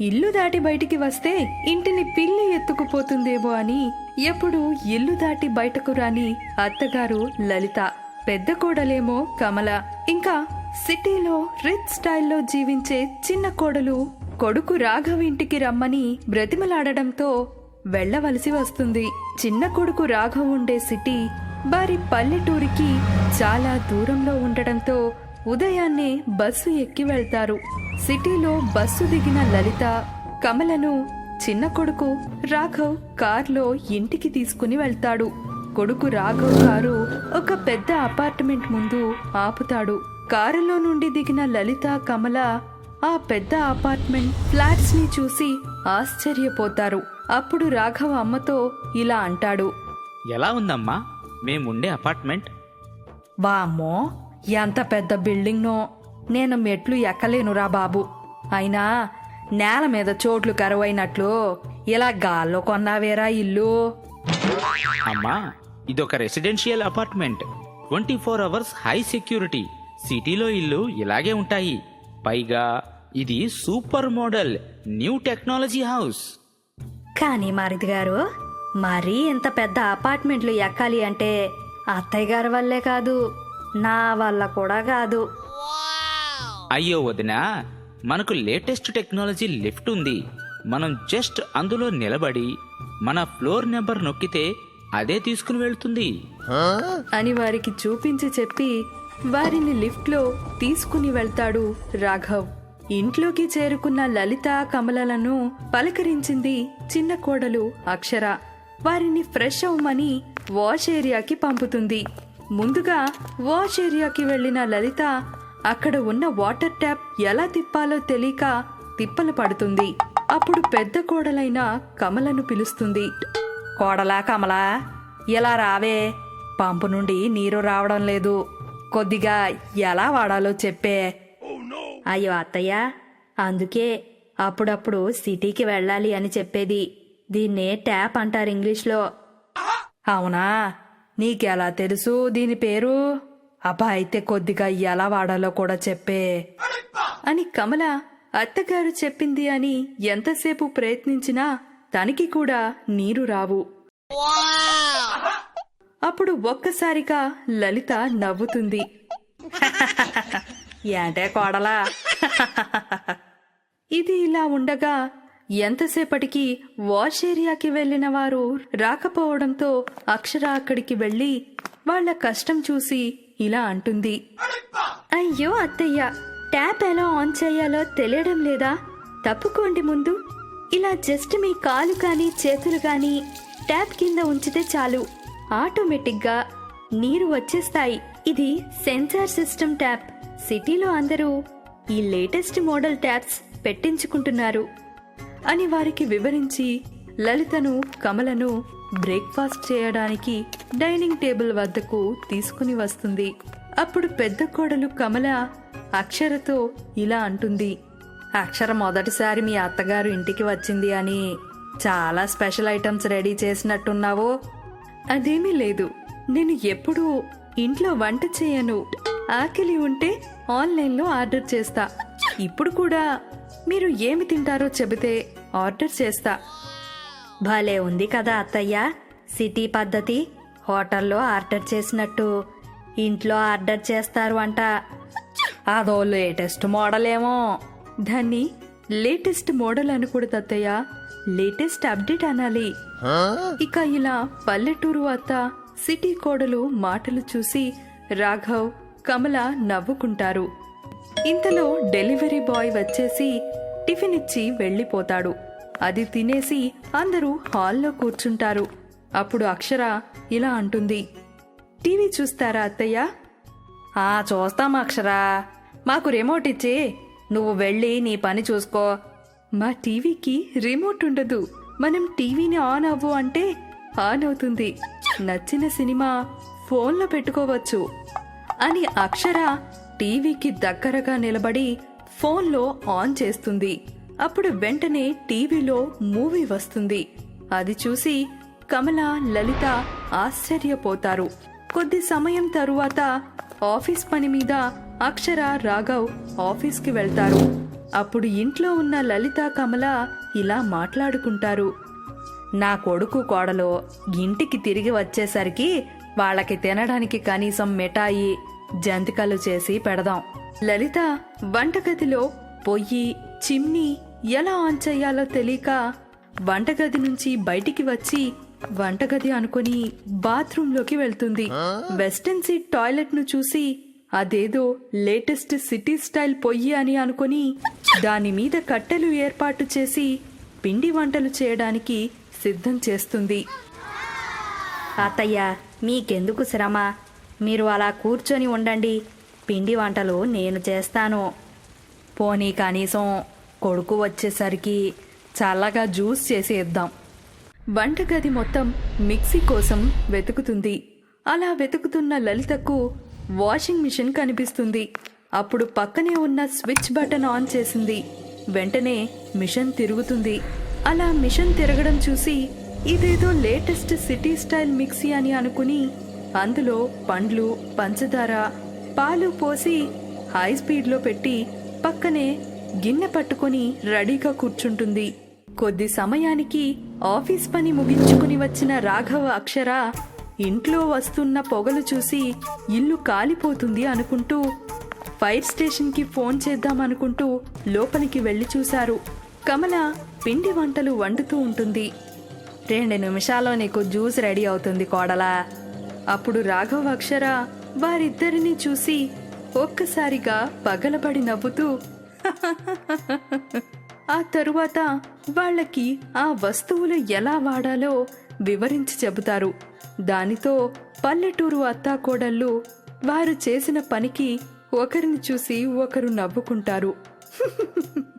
ఇల్లు దాటి బయటికి వస్తే ఇంటిని పిల్లి ఎత్తుకుపోతుందేమో అని ఎప్పుడు ఇల్లు దాటి బయటకు రాని అత్తగారు లలిత పెద్ద కోడలేమో కమల. ఇంకా సిటీలో రిచ్ స్టైల్లో జీవించే చిన్న కోడలు కొడుకు రాఘవ్ ఇంటికి రమ్మని బ్రతిమలాడడంతో వెళ్ళవలసి వస్తుంది. చిన్న కొడుకు రాఘవ్ ఉండే సిటీ వారి పల్లెటూరికి చాలా దూరంలో ఉండడంతో ఉదయాన్నే బస్సు ఎక్కి వెళ్తారు. సిటీలో బస్సు దిగిన లలిత కమలను చిన్న కొడుకు రాఘవ్ కార్లో ఇంటికి తీసుకుని వెళ్తాడు. కొడుకు రాఘవ్ కారు ఒక పెద్ద అపార్ట్మెంట్ ముందు ఆపుతాడు. కారులో నుండి దిగిన లలిత కమల ఆ పెద్ద అపార్ట్మెంట్ ఫ్లాట్స్ని చూసి ఆశ్చర్యపోతారు. అప్పుడు రాఘవ్ అమ్మతో ఇలా అంటాడు. ఎలా ఉందమ్మా? మేముండే అపార్ట్మెంట్? వామ్మో! ఎంత పెద్ద బిల్డింగ్నో నేను మెట్లు ఎక్కలేనురా బాబు. అయినా నేల మీద చోట్లు కరువైనట్లు ఇలా గాల్లో కొన్నావేరా ఇల్లు? అమ్మా ఇదొక residential apartment. Twenty four hours high security. సిటీలో ఇల్లు ఇలాగే ఉంటాయి. పైగా ఇది super model new technology house. కానీ మారుతి గారు మరీ ఇంత పెద్ద అపార్ట్మెంట్లు ఎక్కాలి అంటే అత్తయ్య గారి వల్లే కాదు. నా వల్ల కూడా కాదు. అయ్యో వదినా మనకు లేటెస్ట్ టెక్నాలజీ లిఫ్ట్ ఉంది. మనం జస్ట్ అందులో నిలబడి మన ఫ్లోర్ నెంబర్ నొక్కితే అదే తీసుకుని వెళ్తుంది. అని వారికి చూపించి చెప్పి వారిని లిఫ్ట్లో తీసుకుని వెళ్తాడు రాఘవ్. ఇంట్లోకి చేరుకున్న లలిత కమలలను పలకరించింది చిన్న కోడలు అక్షర. వారిని ఫ్రెష్ అవ్వమని వాష్ ఏరియాకి పంపుతుంది. ముందుగా వాష్ ఏరియాకి వెళ్ళిన లలిత అక్కడ ఉన్న వాటర్ ట్యాప్ ఎలా తిప్పాలో తెలియక తిప్పలు పడుతుంది. అప్పుడు పెద్ద కోడలైన కమలను పిలుస్తుంది. కోడలా కమలా ఇలా రావే? పంపు నుండి నీరు రావడం లేదు. కొద్దిగా ఎలా వాడాలో చెప్పే. అయ్యో అత్తయ్య అందుకే అప్పుడప్పుడు సిటీకి వెళ్ళాలి అని చెప్పేది. దీన్నే ట్యాప్ అంటారు ఇంగ్లీష్లో. అవునా? నీకెలా తెలుసు? దీని పేరు? అబ్బా అయితే కొద్దిగా ఎలా వాడాలో కూడా చెప్పే. అని కమల అత్తగారు చెప్పింది అని ఎంతసేపు ప్రయత్నించినా తనకి కూడా నీరు రావు. అప్పుడు ఒక్కసారిగా లలిత నవ్వుతుంది. ఏంటే కోడలా? ఇది ఇలా ఉండగా ఎంతసేపటికి వాష్ ఏరియాకి వెళ్ళిన వారు రాకపోవడంతో అక్షర అక్కడికి వెళ్ళి వాళ్ళ కష్టం చూసి ఇలా అంటుంది. అయ్యో అత్తయ్య ట్యాప్ ఎలా ఆన్ చేయాలో తెలియడం లేదా? తప్పుకోండి ముందు. ఇలా జస్ట్ మీ కాలు కానీ చేతులు కానీ ట్యాప్ కింద ఉంచితే చాలు. ఆటోమేటిక్గా నీరు వచ్చేస్తాయి. ఇది సెన్సార్ సిస్టమ్ ట్యాప్. సిటీలో అందరూ ఈ లేటెస్ట్ మోడల్ ట్యాప్స్ పెట్టించుకుంటున్నారు. అని వారికి వివరించి లలితను కమలను బ్రేక్ఫాస్ట్ చేయడానికి డైనింగ్ టేబుల్ వద్దకు తీసుకుని వస్తుంది. అప్పుడు పెద్ద కోడలు కమల అక్షరతో ఇలా అంటుంది. అక్షర మొదటిసారి మీ అత్తగారు ఇంటికి వచ్చింది అని. చాలా స్పెషల్ ఐటమ్స్ రెడీ చేసినట్టున్నావో. అదేమీ లేదు. నేను ఎప్పుడూ ఇంట్లో వంట చేయను. ఆకలి ఉంటే ఆన్లైన్లో ఆర్డర్ చేస్తా. ఇప్పుడు కూడా మీరు ఏమి తింటారో చెబితే ఆర్డర్ చేస్తా. భలే ఉంది కదా అత్తయ్య. సిటీ పద్ధతి. హోటల్లో ఆర్డర్ చేసినట్టు. ఇంట్లో ఆర్డర్ చేస్తారు అంట. అదో లేటెస్ట్ మోడల్ ఏమో దాన్ని లేటెస్ట్ మోడల్ అనకూడదు అత్తయ్య లేటెస్ట్ అప్డేట్ అనాలి. ఇక ఇలా పల్లెటూరు అత్త సిటీ కోడలు మాటలు చూసి రాఘవ్ కమల నవ్వుకుంటారు. ఇంతలో డెలివరీ బాయ్ వచ్చేసి టిఫిన్ ఇచ్చి వెళ్ళిపోతాడు. అది తినేసి అందరూ హాల్లో కూర్చుంటారు. అప్పుడు అక్షర ఇలా అంటుంది. టీవీ చూస్తారా అత్తయ్య? ఆ చూస్తాం అక్షరా. మాకు రిమోట్ ఇచ్చి. నువ్వు వెళ్ళి నీ పని చూసుకో. మా టీవీకి రిమోట్ ఉండదు. మనం టీవీని ఆన్ అవ్వు అంటే ఆన్ అవుతుంది. నచ్చిన సినిమా ఫోన్లో పెట్టుకోవచ్చు అని అక్షర టీవీకి దగ్గరగా నిలబడి ఫోన్లో ఆన్ చేస్తుంది. అప్పుడు వెంటనే టీవీలో మూవీ వస్తుంది. అది చూసి కమల లలిత ఆశ్చర్యపోతారు. కొద్ది సమయం తరువాత ఆఫీస్ పని మీద అక్షర రాఘవ్ ఆఫీస్కి వెళ్తారు. అప్పుడు ఇంట్లో ఉన్న లలిత కమల ఇలా మాట్లాడుకుంటారు. నా కొడుకు కోడలో ఇంటికి తిరిగి వచ్చేసరికి వాళ్ళకి తినడానికి కనీసం మిఠాయి జంతికలు చేసి పెడదాం. లలిత వంటగదిలో పొయ్యి చిమ్నీ ఎలా ఆన్ చేయాలో తెలియక వంటగది నుంచి బయటికి వచ్చి వంటగది అనుకుని బాత్రూంలోకి వెళ్తుంది. వెస్టర్న్ సీట్ టాయిలెట్ను చూసి అదేదో లేటెస్ట్ సిటీ స్టైల్ పొయ్యి అని అనుకుని దాని మీద కట్టెలు ఏర్పాటు చేసి పిండి వంటలు చేయడానికి సిద్ధం చేస్తుంది. అత్తయ్య మీకెందుకు శ్రమ? మీరు అలా కూర్చొని ఉండండి. పిండి వంటలు నేను చేస్తాను. పోనీ కనీసం కొడుకు వచ్చేసరికి చల్లగా జ్యూస్ చేసి ఇద్దాం. వంటగది మొత్తం మిక్సీ కోసం వెతుకుతుంది. అలా వెతుకుతున్న లలితకు వాషింగ్ మిషన్ కనిపిస్తుంది. అప్పుడు పక్కనే ఉన్న స్విచ్ బటన్ ఆన్ చేసింది. వెంటనే మిషన్ తిరుగుతుంది. అలా మిషన్ తిరగడం చూసి ఇదేదో లేటెస్ట్ సిటీ స్టైల్ మిక్సీ అని అనుకుని అందులో పండ్లు పంచదార పాలు పోసి హై స్పీడ్లో పెట్టి పక్కనే గిన్నె పట్టుకొని రెడీగా కూర్చుంటుంది. కొద్ది సమయానికి ఆఫీస్ పని ముగించుకుని వచ్చిన రాఘవ అక్షర ఇంట్లో వస్తున్న పొగలు చూసి ఇల్లు కాలిపోతుంది అనుకుంటూ ఫైర్ స్టేషన్కి ఫోన్ చేద్దామనుకుంటూ లోపలికి వెళ్ళి చూశారు. కమల పిండి వంటలు వండుతూ ఉంటుంది. రెండు నిమిషాల్లో నీకు జ్యూస్ రెడీ అవుతుంది కోడలా. అప్పుడు రాఘవ అక్షర వారిద్దరిని చూసి ఒక్కసారిగా పగలబడి నవ్వుతూ ఆ తరువాత వాళ్ళకి ఆ వస్తువులు ఎలా వాడాలో వివరించి చెబుతారు. దానితో పల్లెటూరు అత్తాకోడళ్ళు వారు చేసిన పనికి ఒకరిని చూసి ఒకరు నవ్వుకుంటారు.